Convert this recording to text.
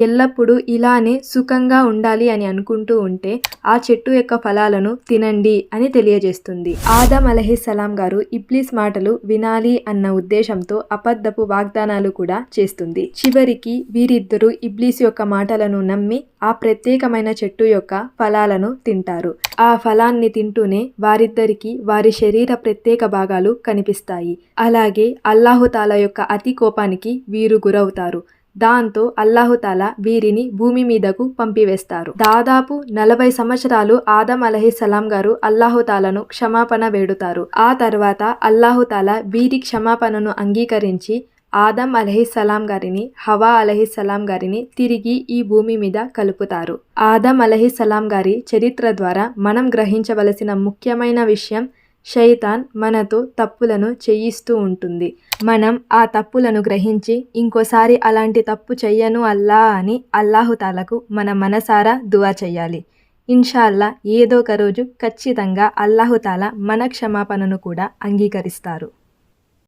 ఎల్లప్పుడూ ఇలానే సుఖంగా ఉండాలి అని అనుకుంటూ ఉంటే ఆ చెట్టు యొక్క ఫలాలను తినండి అని తెలియజేస్తుంది. ఆదం అలహిస్సలాం గారు ఇబ్లీస్ మాటలు వినాలి అన్న ఉద్దేశంతో అబద్ధపు వాగ్దానాలు కూడా చేస్తుంది. చివరికి వీరిద్దరూ ఇబ్లీస్ యొక్క మాటలను నమ్మి ఆ ప్రత్యేకమైన చెట్టు యొక్క ఫలాలను తింటారు. ఆ ఫలాన్ని తింటూనే వారిద్దరికి వారి శరీర ప్రత్యేక భాగాలు కనిపిస్తాయి. అలాగే అల్లాహుతాల యొక్క అతి కోపానికి వీరు గురవుతారు. దాంతో అల్లాహుతాలా వీరిని భూమి మీదకు పంపివేస్తారు. దాదాపు నలభై సంవత్సరాలు ఆదం అలహిస్సలాం గారు అల్లాహుతాలను క్షమాపణ వేడుతారు. ఆ తర్వాత అల్లాహుతాలా వీరి క్షమాపణను అంగీకరించి ఆదం అలహిస్సలాం గారిని హవా అలహిస్సలాం గారిని తిరిగి ఈ భూమి మీద కలుపుతారు. ఆదం అలహిస్సలాం గారి చరిత్ర ద్వారా మనం గ్రహించవలసిన ముఖ్యమైన విషయం షైతాన్ మనతో తప్పులను చేయిస్తూ ఉంటుంది. మనం ఆ తప్పులను గ్రహించి ఇంకోసారి అలాంటి తప్పు చెయ్యను అల్లా అని అల్లాహుతాలకు మన మనసారా దువా చెయ్యాలి. ఇన్షాల్లా ఏదో ఒక రోజు ఖచ్చితంగా అల్లాహుతాల మన క్షమాపణను కూడా అంగీకరిస్తారు.